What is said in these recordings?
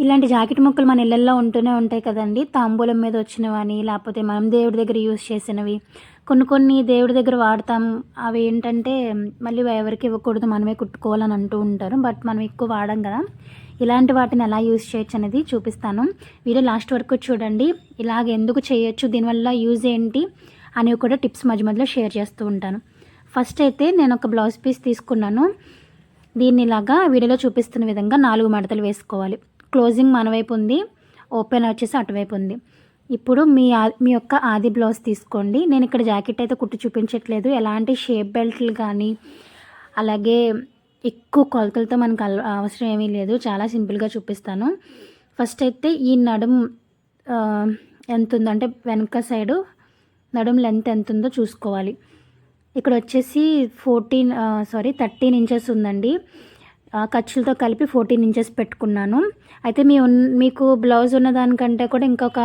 ఇలాంటి జాకెట్ ముక్కలు మన ఇళ్ళల్లో ఉంటూనే ఉంటాయి కదండి. తాంబూలం మీద వచ్చినవని లేకపోతే మనం దేవుడి దగ్గర యూస్ చేసినవి. కొన్ని కొన్ని దేవుడి దగ్గర వాడతాం. అవి ఏంటంటే మళ్ళీ ఎవరికి ఇవ్వకూడదు మనమే కుట్టుకోవాలని అంటూ ఉంటారు. బట్ మనం ఎక్కువ వాడం కదా. ఇలాంటి వాటిని ఎలా యూస్ చేయొచ్చు అనేది చూపిస్తాను. వీడియో లాస్ట్ వరకు చూడండి. ఇలాగ ఎందుకు చేయొచ్చు దీనివల్ల యూజ్ ఏంటి అనేవి కూడా టిప్స్ మధ్య మధ్యలో షేర్ చేస్తూ ఉంటాను. ఫస్ట్ అయితే నేను ఒక బ్లౌజ్ పీస్ తీసుకున్నాను. దీన్ని ఇలాగా వీడియోలో చూపిస్తున్న విధంగా నాలుగు మడతలు వేసుకోవాలి. క్లోజింగ్ మన వైపు ఉంది ఓపెన్ వచ్చేసి అటువైపు ఉంది. ఇప్పుడు మీ మీ యొక్క ఆది బ్లౌజ్ తీసుకోండి. నేను ఇక్కడ జాకెట్ అయితే కుట్టి చూపించట్లేదు. ఎలాంటి షేప్ బెల్ట్లు కానీ అలాగే ఎక్కువ కొలతలతో మనకు అల- అవసరం ఏమీ లేదు. చాలా సింపుల్గా చూపిస్తాను. ఫస్ట్ అయితే ఈ నడుం ఎంత ఉందో అంటే వెనక సైడు నడుం లెంత్ ఎంత ఉందో చూసుకోవాలి. ఇక్కడ వచ్చేసి ఫోర్టీన్ సారీ థర్టీన్ ఇంచెస్ ఉందండి. ఖర్చులతో కలిపి ఫోర్టీన్ ఇంచెస్ పెట్టుకున్నాను. అయితే మీ ఉన్ మీకు బ్లౌజ్ ఉన్న దానికంటే కూడా ఇంకొక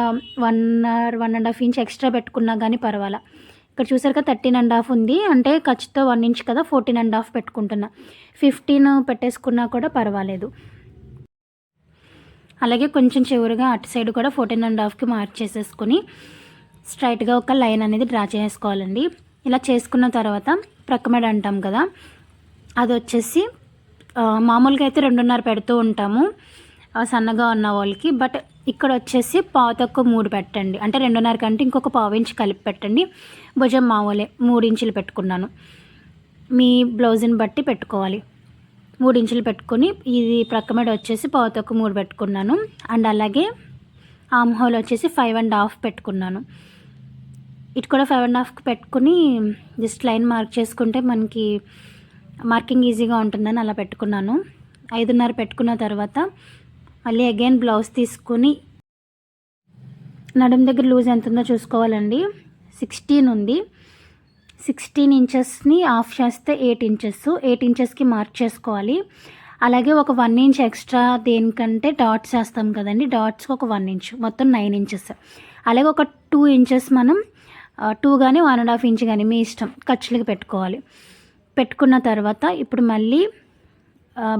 one or one and half inch extra పెట్టుకున్నా కానీ పర్వాలా. ఇక్కడ చూసారు కదా థర్టీన్ అండ్ హాఫ్ ఉంది. అంటే ఖర్చుతో వన్ ఇంచ్ కదా ఫోర్టీన్ అండ్ హాఫ్ పెట్టుకుంటున్నా. ఫిఫ్టీన్ పెట్టేసుకున్నా కూడా పర్వాలేదు. అలాగే కొంచెం చివరిగా అటు సైడ్ కూడా ఫోర్టీన్ అండ్ హాఫ్కి మార్చేసేసుకొని స్ట్రైట్గా ఒక లైన్ అనేది డ్రా చేసుకోవాలండి. ఇలా చేసుకున్న తర్వాత ప్రక్కమెడ అంటాం కదా అది వచ్చేసి మామూలుగా అయితే రెండున్నర పెడుతూ ఉంటాము. సన్నగా ఉన్న వాళ్ళకి. బట్ ఇక్కడ వచ్చేసి పావు తక్కువ మూడు పెట్టండి. అంటే రెండున్నర కంటే ఇంకొక పావు ఇంచు కలిపి పెట్టండి. భుజం మామూలే మూడు ఇంచులు పెట్టుకున్నాను. మీ బ్లౌజ్ని బట్టి పెట్టుకోవాలి. మూడు ఇంచులు పెట్టుకొని ఇది ప్రక్కమెడ వచ్చేసి పావు తక్కువ మూడు పెట్టుకున్నాను. అండ్ అలాగే ఆమ్ హోల్ వచ్చేసి ఫైవ్ అండ్ హాఫ్ పెట్టుకున్నాను. ఇటు కూడా ఫైవ్ అండ్ హాఫ్కి పెట్టుకుని జస్ట్ లైన్ మార్క్ చేసుకుంటే మనకి మార్కింగ్ ఈజీగా ఉంటుందని అలా పెట్టుకున్నాను. ఐదున్నర పెట్టుకున్న తర్వాత మళ్ళీ అగైన్ బ్లౌజ్ తీసుకుని నడుం దగ్గర లూజ్ ఎంత ఉందో చూసుకోవాలండి. సిక్స్టీన్ ఉంది. సిక్స్టీన్ ఇంచెస్ని ఆఫ్ చేస్తే ఎయిట్ ఇంచెస్. ఎయిట్ ఇంచెస్కి మార్క్ చేసుకోవాలి. అలాగే ఒక వన్ ఇంచ్ ఎక్స్ట్రా దేనికంటే డాట్స్ వేస్తాం కదండి. డాట్స్కి ఒక వన్ ఇంచ్. మొత్తం నైన్ ఇంచెస్. అలాగే ఒక టూ ఇంచెస్ మనం టూ కానీ వన్ అండ్ హాఫ్ ఇంచ్ కానీ మీ ఇష్టం. ఖర్చులకి పెట్టుకోవాలి. పెట్టుకున్న తర్వాత ఇప్పుడు మళ్ళీ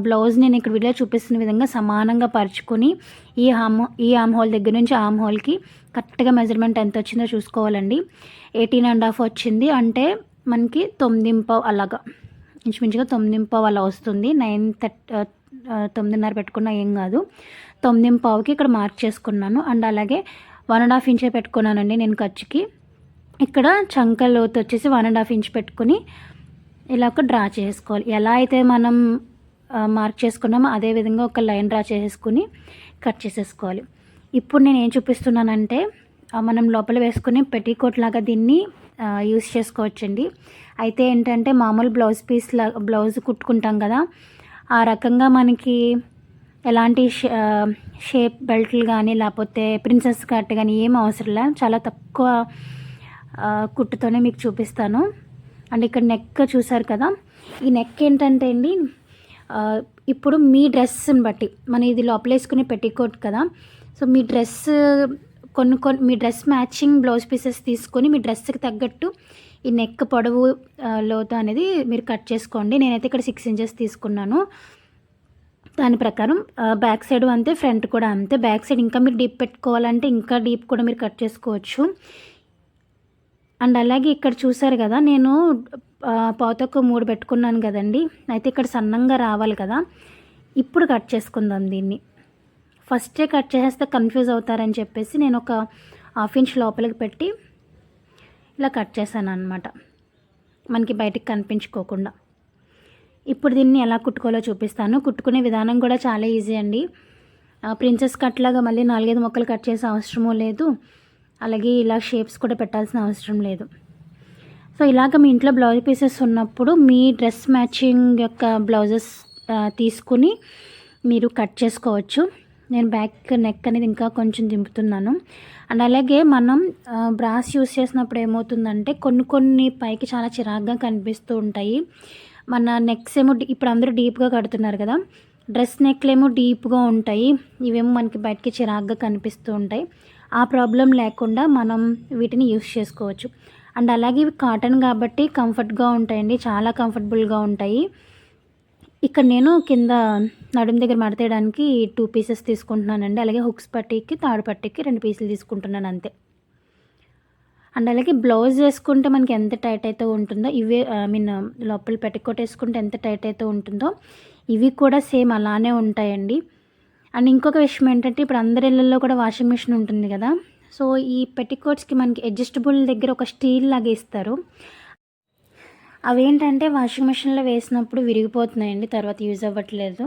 బ్లౌజ్ నేను ఇక్కడ వీడియో చూపిస్తున్న విధంగా సమానంగా పరుచుకొని ఈ హామ్ ఈ ఆమ్ హోల్ దగ్గర నుంచి ఆమ్ హోల్కి కరెక్ట్గా మెజర్మెంట్ ఎంత వచ్చిందో చూసుకోవాలండి. ఎయిటీన్ అండ్ హాఫ్ వచ్చింది. అంటే మనకి తొమ్మిదింపావు అలాగా ఇంచుమించుగా తొమ్మిదింపావు అలా వస్తుంది. నైన్ థర్ట్ తొమ్మిదిన్నర పెట్టుకున్నా ఏం కాదు. తొమ్మిదింపావుకి ఇక్కడ మార్క్ చేసుకున్నాను. అండ్ అలాగే వన్ అండ్ హాఫ్ ఇంచే పెట్టుకున్నానండి నేను ఖర్చుకి. ఇక్కడ చంక లోతు వచ్చేసి వన్ అండ్ హాఫ్ ఇంచ్ పెట్టుకుని ఇలా ఒక డ్రా చేసుకోవాలి. ఎలా అయితే మనం మార్క్ చేసుకున్నామో అదే విధంగా ఒక లైన్ డ్రా చేసుకుని కట్ చేసేసుకోవాలి. ఇప్పుడు నేను ఏం చూపిస్తున్నానంటే మనం లోపల వేసుకుని పెట్టికోట్ లాగా దీన్ని యూస్ చేసుకోవచ్చండి. అయితే ఏంటంటే మామూలు బ్లౌజ్ పీస్ లా బ్లౌజ్ కుట్టుకుంటాం కదా ఆ రకంగా మనకి ఎలాంటి షే- షేప్ బెల్ట్లు కానీ లేకపోతే ప్రిన్సెస్ కట్ కానీ ఏం అవసరం లే చాలా తక్కువ కుట్టుతోనే మీకు చూపిస్తాను. అండ్ ఇక్కడ నెక్ చూసారు కదా ఈ నెక్ ఏంటంటే అండి ఇప్పుడు మీ డ్రెస్ని బట్టి మన ఇది లోపల వేసుకునే పెట్టికోట్ కదా సో మీ డ్రెస్ కొన్ని కొన్ని మీ డ్రెస్ మ్యాచింగ్ బ్లౌజ్ పీసెస్ తీసుకొని మీ డ్రెస్కి తగ్గట్టు ఈ నెక్ పొడవు లోత అనేది మీరు కట్ చేసుకోండి. నేనైతే ఇక్కడ సిక్స్ ఇంచెస్ తీసుకున్నాను. దాని ప్రకారం బ్యాక్ సైడ్ అంతే ఫ్రంట్ కూడా అంతే. బ్యాక్ సైడ్ ఇంకా మీరు డీప్ పెట్టుకోవాలంటే ఇంకా డీప్ కూడా మీరు కట్ చేసుకోవచ్చు. అండ్ అలాగే ఇక్కడ చూసారు కదా నేను ఆ, పావుతక్కువ మూడు పెట్టుకున్నాను కదండి. అయితే ఇక్కడ సన్నంగా రావాలి కదా. ఇప్పుడు కట్ చేసుకుందాం దీన్ని. ఫస్టే కట్ చేసేస్తే కన్ఫ్యూజ్ అవుతారని చెప్పేసి నేను ఒక హాఫ్ ఇంచ్ లోపలికి పెట్టి ఇలా కట్ చేశాను అనమాట మనకి బయటికి కనిపించుకోకుండా. ఇప్పుడు దీన్ని ఎలా కుట్టుకోవాలో చూపిస్తాను. కుట్టుకునే విధానం కూడా చాలా ఈజీ అండి. ప్రిన్సెస్ కట్లాగా మళ్ళీ నాలుగైదు మొక్కలు కట్ చేసే అవసరమూ లేదు. అలాగే ఇలా షేప్స్ కూడా పెట్టాల్సిన అవసరం లేదు. సో ఇలాగ మీ ఇంట్లో బ్లౌజ్ పీసెస్ ఉన్నప్పుడు మీ డ్రెస్ మ్యాచింగ్ యొక్క బ్లౌజెస్ తీసుకుని మీరు కట్ చేసుకోవచ్చు. నేను బ్యాక్ నెక్ అనేది ఇంకా కొంచెం దింపుతున్నాను. అండ్ అలాగే మనం బ్రాస్ యూస్ చేసినప్పుడు ఏమవుతుందంటే కొన్ని కొన్ని పైకి చాలా చిరాగ్గా కనిపిస్తూ ఉంటాయి. మన నెక్స్ ఏమో ఇప్పుడు అందరూ డీప్గా కడుతున్నారు కదా. డ్రెస్ నెక్లు ఏమో డీప్గా ఉంటాయి. ఇవేమో మనకి బయటకి చిరాగ్గా కనిపిస్తూ ఉంటాయి. ఆ ప్రాబ్లం లేకుండా మనం వీటిని యూస్ చేసుకోవచ్చు. అండ్ అలాగే ఇవి కాటన్ కాబట్టి కంఫర్ట్గా ఉంటాయండి. చాలా కంఫర్టబుల్గా ఉంటాయి. ఇక్కడ నేను కింద నడుము దగ్గర మడతేయడానికి టూ పీసెస్ తీసుకుంటున్నానండి. అలాగే హుక్స్ పట్టీకి తాడు పట్టీకి రెండు పీసులు తీసుకుంటున్నాను అంతే. అండ్ అలాగే బ్లౌజ్ వేసుకుంటే మనకి ఎంత టైట్ అయితే ఉంటుందో ఇవే ఐ మీన్ లోపల పెట్టికోట్ వేసుకుంటే ఎంత టైట్ అయితే ఉంటుందో ఇవి కూడా సేమ్ అలానే ఉంటాయండి. అండ్ ఇంకొక విషయం ఏంటంటే ఇప్పుడు అందరి ఇళ్ళల్లో కూడా వాషింగ్ మిషన్ ఉంటుంది కదా. సో ఈ పెట్టికోట్స్కి మనకి అడ్జస్టబుల్ దగ్గర ఒక స్టీల్ లాగా ఇస్తారు. అవేంటంటే వాషింగ్ మిషన్లో వేసినప్పుడు విరిగిపోతున్నాయండి తర్వాత యూజ్ అవ్వట్లేదు.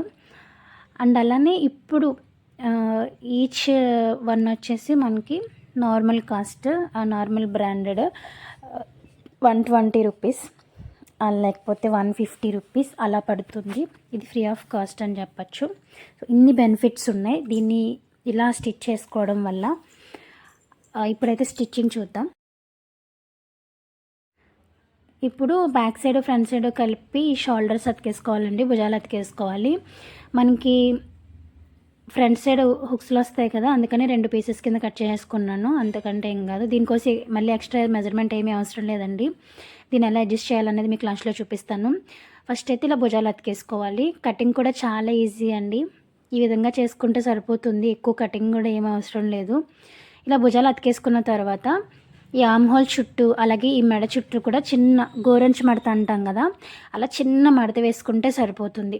అండ్ అలానే ఇప్పుడు ఈచ్ వన్ వచ్చేసి మనకి normal cost normal branded one twenty rupees. లేకపోతే వన్ ఫిఫ్టీ రూపీస్ అలా పడుతుంది. ఇది ఫ్రీ ఆఫ్ కాస్ట్ అని చెప్పచ్చు. సో ఇన్ని బెనిఫిట్స్ ఉన్నాయి. దీన్ని ఇలా స్టిచ్ చేసుకోవడం వల్ల ఇప్పుడైతే స్టిచ్చింగ్ చూద్దాం. ఇప్పుడు బ్యాక్ సైడ్ ఫ్రంట్ సైడ్ కలిపి షోల్డర్స్ అతికేసుకోవాలండి భుజాలు అతికేసుకోవాలి. మనకి ఫ్రంట్ సైడ్ హుక్స్లు వస్తాయి కదా అందుకని రెండు పీసెస్ కింద కట్ చేసుకున్నాను అంతకంటే ఏం కాదు. దీనికోసం మళ్ళీ ఎక్స్ట్రా మెజర్మెంట్ ఏమీ అవసరం లేదండి. దీన్ని ఎలా అడ్జస్ట్ చేయాలనేది మీకు లాస్ట్లో చూపిస్తాను. ఫస్ట్ అయితే ఇలా భుజాలు అతికేసుకోవాలి. కటింగ్ కూడా చాలా ఈజీ అండి. ఈ విధంగా చేసుకుంటే సరిపోతుంది. ఎక్కువ కటింగ్ కూడా ఏం అవసరం లేదు. ఇలా భుజాలు అతికేసుకున్న తర్వాత ఈ ఆమ్ హోల్ చుట్టూ అలాగే ఈ మెడ చుట్టూ కూడా చిన్న గోరంచి మడత అంటాం కదా అలా చిన్న మడత వేసుకుంటే సరిపోతుంది.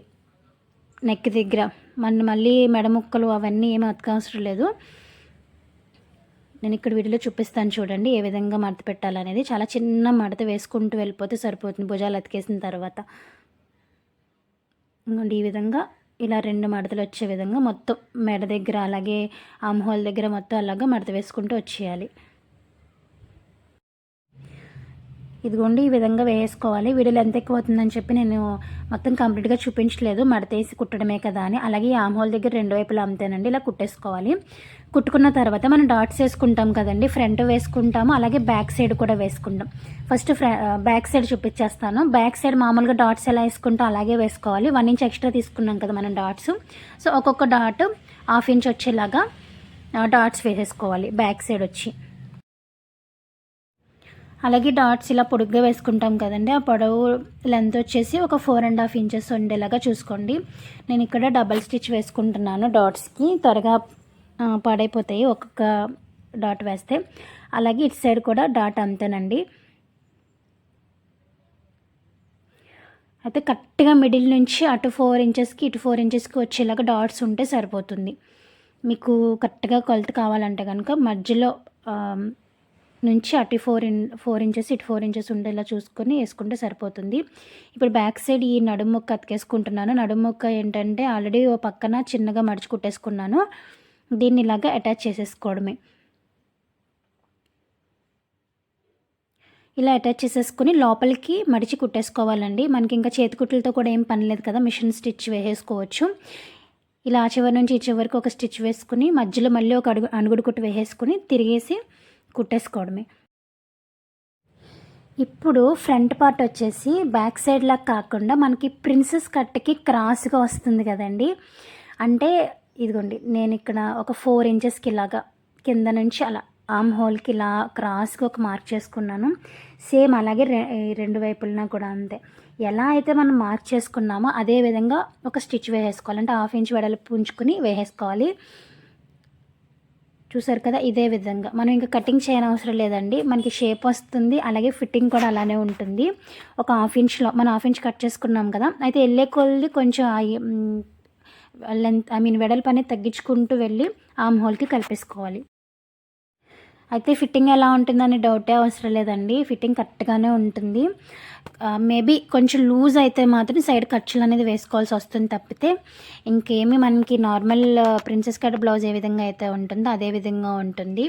నెక్ దగ్గర. మన మళ్ళీ మెడ ముక్కలు అవన్నీ ఏమీ అతకవసరం లేదు. నేను ఇక్కడ వీడియోలో చూపిస్తాను చూడండి ఏ విధంగా మడత పెట్టాలనేది. చాలా చిన్న మడత వేసుకుంటూ వెళ్ళిపోతే సరిపోతుంది. భుజాలు అతికేసిన తర్వాత. ఇంకోండి ఈ విధంగా ఇలా రెండు మడతలు వచ్చే విధంగా మొత్తం మెడ దగ్గర అలాగే ఆమ్ హోల్ దగ్గర మొత్తం అలాగా మడత వేసుకుంటూ వచ్చేయాలి. ఇదిగోండి ఈ విధంగా వేసుకోవాలి. వీడియోలు ఎంత ఎక్కువ అవుతుందని చెప్పి నేను మొత్తం కంప్లీట్గా చూపించలేదు మడతేసి కుట్టడమే కదా అని. అలాగే ఆమ్ హోల్ దగ్గర రెండు వైపులా అమ్ముతానండి ఇలా కుట్టేసుకోవాలి. కుట్టుకున్న తర్వాత మనం డాట్స్ వేసుకుంటాం కదండి. ఫ్రంట్ వేసుకుంటాము. అలాగే బ్యాక్ సైడ్ కూడా వేసుకుంటాం. ఫస్ట్ ఫ్ర బ్యాక్ సైడ్ చూపించేస్తాను. బ్యాక్ సైడ్ మామూలుగా డాట్స్ ఎలా వేసుకుంటాం అలాగే వేసుకోవాలి. వన్ ఇంచ్ ఎక్స్ట్రా తీసుకున్నాం కదా మనం డాట్స్. సో ఒక్కొక్క డాట్ హాఫ్ ఇంచ్ వచ్చేలాగా డాట్స్ వేసేసుకోవాలి. బ్యాక్ సైడ్ వచ్చి. అలాగే డాట్స్ ఇలా పొడుగ్గా వేసుకుంటాం కదండి. ఆ పొడవు లెంత్ వచ్చేసి ఒక ఫోర్ అండ్ హాఫ్ ఇంచెస్ ఉండేలాగా చూసుకోండి. నేను ఇక్కడ డబల్ స్టిచ్ వేసుకుంటున్నాను డాట్స్కి త్వరగా పాడైపోతాయి ఒక్కొక్క డాట్ వేస్తే. అలాగే ఇటు సైడ్ కూడా డాట్ అంతేనండి. అయితే కరెక్ట్గా మిడిల్ నుంచి అటు ఫోర్ ఇంచెస్కి ఇటు ఫోర్ ఇంచెస్కి వచ్చేలాగా డాట్స్ ఉంటే సరిపోతుంది. మీకు కరెక్ట్గా కొలత కావాలంటే కనుక మధ్యలో నుంచి అటు ఫోర్ ఇన్ ఫోర్ ఇంచెస్ ఇటు ఫోర్ ఇంచెస్ ఉండేలా చూసుకొని వేసుకుంటే సరిపోతుంది. ఇప్పుడు బ్యాక్ సైడ్ ఈ నడుముక్క అతికేసుకుంటున్నాను. నడుముక్క ఏంటంటే ఆల్రెడీ ఓ పక్కన చిన్నగా మడిచి కుట్టేసుకున్నాను. దీన్ని ఇలాగా అటాచ్ చేసేసుకోవడమే. ఇలా అటాచ్ చేసేసుకుని లోపలికి మడిచి కుట్టేసుకోవాలండి. మనకి ఇంకా చేతి కుట్లతో కూడా ఏం పని లేదు కదా. మిషన్ స్టిచ్ వేసేసుకోవచ్చు. ఇలా ఆ చివరి నుంచి ఈ చివరికి ఒక స్టిచ్ వేసుకుని మధ్యలో మళ్ళీ ఒక అడుగు అణుగుడు కుట్టు వేసేసుకుని తిరిగేసి కుట్టేసుకోవడమే. ఇప్పుడు ఫ్రంట్ పార్ట్ వచ్చేసి బ్యాక్ సైడ్ లాగా కాకుండా మనకి ప్రిన్సెస్ కట్కి క్రాస్గా వస్తుంది కదండి. అంటే ఇదిగోండి నేను ఇక్కడ ఒక ఫోర్ ఇంచెస్కి ఇలాగా కింద నుంచి అలా ఆమ్ హోల్కి ఇలా క్రాస్గా ఒక మార్క్ చేసుకున్నాను. సేమ్ అలాగే రెండు వైపులన కూడా అంతే. ఎలా అయితే మనం మార్క్ చేసుకున్నామో అదే విధంగా ఒక స్టిచ్ వేసేసుకోవాలి. అంటే హాఫ్ ఇంచ్ వెడల్పు ఉంచుకుని వేసేసుకోవాలి. చూసారు కదా ఇదే విధంగా. మనం ఇంకా కటింగ్ చేయనవసరం లేదండి. మనకి షేప్ వస్తుంది అలాగే ఫిట్టింగ్ కూడా అలానే ఉంటుంది. ఒక హాఫ్ ఇంచ్లో మనం హాఫ్ ఇంచ్ కట్ చేసుకున్నాం కదా అయితే వెళ్ళే కొద్ది కొంచెం లెంత్ ఐ మీన్ వెడల్పు అనేది తగ్గించుకుంటూ వెళ్ళి ఆమ్ హోల్కి కలిపేసుకోవాలి. అయితే ఫిట్టింగ్ ఎలా ఉంటుందని డౌటే అవసరం లేదండి. ఫిట్టింగ్ కరెక్ట్గానే ఉంటుంది. మేబీ కొంచెం లూజ్ అయితే మాత్రం సైడ్ ఖర్చులు అనేది వేసుకోవాల్సి వస్తుంది తప్పితే ఇంకేమి మనకి నార్మల్ ప్రిన్సెస్ కట్ బ్లౌజ్ ఏ విధంగా అయితే ఉంటుందో అదే విధంగా ఉంటుంది.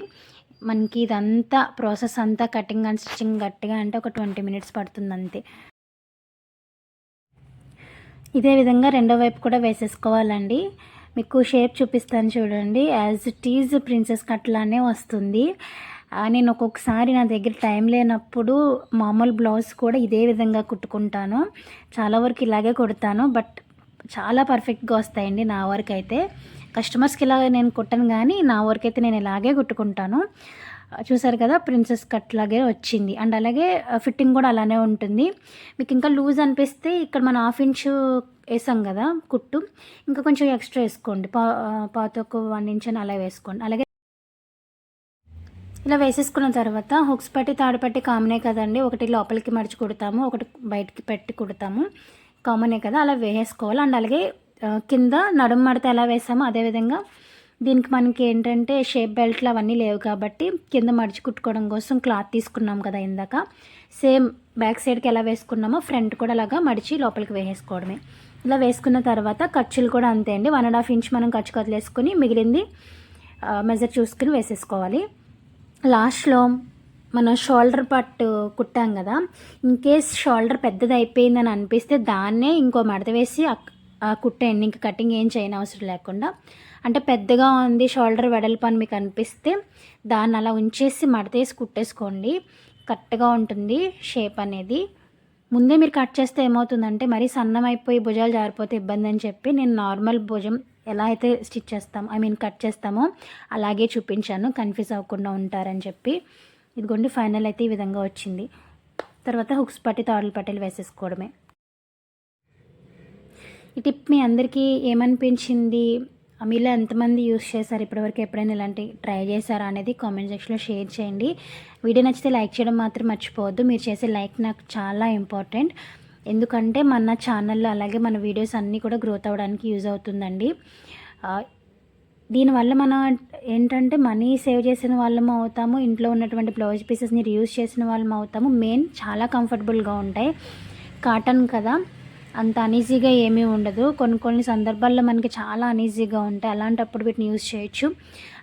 మనకి ఇదంతా ప్రాసెస్ అంతా కటింగ్ అండ్ స్టిచ్చింగ్ గట్టిగా అంటే ఒక ట్వంటీ మినిట్స్ పడుతుంది అంతే. ఇదే విధంగా రెండో వైపు కూడా వేసేసుకోవాలండి. మీకు షేప్ చూపిస్తాను చూడండి. యాజ్ టీజ్ ప్రిన్సెస్ కట్లానే వస్తుంది. నేను ఒక్కొక్కసారి నా దగ్గర టైం లేనప్పుడు మామూలు బ్లౌజ్ కూడా ఇదే విధంగా కుట్టుకుంటాను. చాలా వరకు ఇలాగే కుడతాను బట్ చాలా పర్ఫెక్ట్గా వస్తాయండి నా వరకు అయితే. కస్టమర్స్కి ఇలా నేను కుట్టను కానీ నా వరకు అయితే నేను ఇలాగే కుట్టుకుంటాను. చూసారు కదా ప్రిన్సెస్ కట్ లాగే వచ్చింది. అండ్ అలాగే ఫిట్టింగ్ కూడా అలానే ఉంటుంది. మీకు ఇంకా లూజ్ అనిపిస్తే ఇక్కడ మనం హాఫ్ ఇంచ్ వేసాం కదా కుట్టు. ఇంకా కొంచెం ఎక్స్ట్రా వేసుకోండి. పా పాతకు వన్ ఇంచ్ అని అలా వేసుకోండి. అలాగే ఇలా వేసేసుకున్న తర్వాత హుక్స్ పట్టి తాడుపట్టి కామనే కదండి. ఒకటి లోపలికి మడిచి కుడతాము ఒకటి బయటికి పెట్టి కుడతాము. కామనే కదా అలా వేసేసుకోవాలి. అండ్ అలాగే కింద నడుము మడత ఎలా వేసామో అదేవిధంగా దీనికి మనకి ఏంటంటే షేప్ బెల్ట్లు అవన్నీ లేవు కాబట్టి కింద మడిచి కుట్టుకోవడం కోసం క్లాత్ తీసుకున్నాం కదా ఇందాక. సేమ్ బ్యాక్ సైడ్కి ఎలా వేసుకున్నామో ఫ్రంట్ కూడా అలాగా మడిచి లోపలికి వేసేసుకోవడమే. ఇలా వేసుకున్న తర్వాత ఖర్చులు కూడా అంతే అండి. వన్ అండ్ హాఫ్ ఇంచ్ మనం ఖర్చు కదిలేసుకుని మిగిలింది మెజర్ చూసుకుని వేసేసుకోవాలి. లాస్ట్లో మనం షోల్డర్ పట్టు కుట్టాం కదా. ఇన్ కేస్ షోల్డర్ పెద్దది అయిపోయిందని అనిపిస్తే దాన్నే ఇంకో మడత వేసి ఆ కుట్టేయండి ఇంక కటింగ్ ఏం చేయని అవసరం లేకుండా అంటే పెద్దగా ఉంది షోల్డర్ వెడల్పు అని మీకు అనిపిస్తే దాన్ని అలా ఉంచేసి మడతేసి కుట్టేసుకోండి. కరెక్ట్గా ఉంటుంది షేప్ అనేది. ముందే మీరు కట్ చేస్తే ఏమవుతుందంటే మరీ సన్నం అయిపోయి భుజాలు జారిపోతే ఇబ్బంది అని చెప్పి నేను నార్మల్ భుజం ఎలా అయితే స్టిచ్ చేస్తాం ఐ మీన్ కట్ చేస్తామో అలాగే చూపించాను. కన్ఫ్యూజ్ అవ్వకుండా ఉంటారని చెప్పి. ఇదిగోండి ఫైనల్ అయితే ఈ విధంగా వచ్చింది. తర్వాత హుక్స్ పట్టి తాడులు పట్టెలు వేసేసుకోవడమే. ఈ టిప్ మీ అందరికీ ఏమనిపించింది? మీలో ఎంతమంది యూస్ చేశారు? ఇప్పటివరకు ఎప్పుడైనా ఇలాంటి ట్రై చేశారా అనేది కామెంట్ సెక్షన్లో షేర్ చేయండి. వీడియో నచ్చితే లైక్ చేయడం మాత్రం మర్చిపోవద్దు. మీరు చేసే లైక్ నాకు చాలా ఇంపార్టెంట్. ఎందుకంటే మన ఛానల్లో అలాగే మన వీడియోస్ అన్నీ కూడా గ్రోత్ అవ్వడానికి యూజ్ అవుతుందండి. దీనివల్ల మనం ఏంటంటే మనీ సేవ్ చేసిన వాళ్ళము అవుతాము. ఇంట్లో ఉన్నటువంటి బ్లౌజ్ పీసెస్ని రీయూజ్ చేసిన వాళ్ళం అవుతాము. మెయిన్ చాలా కంఫర్టబుల్గా ఉంటాయి. కాటన్ కదా. అంత అనీజీగా ఏమీ ఉండదు. కొన్ని కొన్ని సందర్భాల్లో మనకి చాలా అనీజీగా ఉంటాయి. అలాంటప్పుడు వీటిని యూజ్ చేయొచ్చు.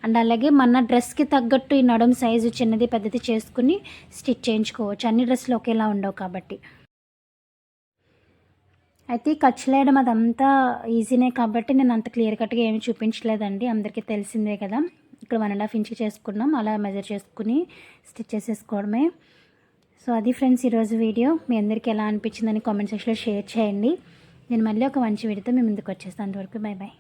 అండ్ అలాగే మన డ్రెస్కి తగ్గట్టు ఈ నడుం సైజు చిన్నది పెద్దది చేసుకుని స్టిచ్ చేయించుకోవచ్చు. అన్ని డ్రెస్సులు ఒకేలా ఉండవు కాబట్టి. అయితే ఈ ఖర్చు వేయడం అదంతా ఈజీనే కాబట్టి నేను అంత క్లియర్ కట్గా ఏమి చూపించలేదండి. అందరికీ తెలిసిందే కదా. ఇక్కడ వన్ అండ్ హాఫ్ ఇంచ్ చేసుకున్నాం. అలా మెజర్ చేసుకుని స్టిచ్ చేసేసుకోవడమే. సో అది ఫ్రెండ్స్ ఈరోజు వీడియో. మీ అందరికీ ఎలా అనిపించిందని కామెంట్ సెక్షన్లో షేర్ చేయండి. నేను మళ్ళీ ఒక మంచి వీడియోతో మీ ముందుకు వచ్చేస్తాను. అంతవరకు బై బాయ్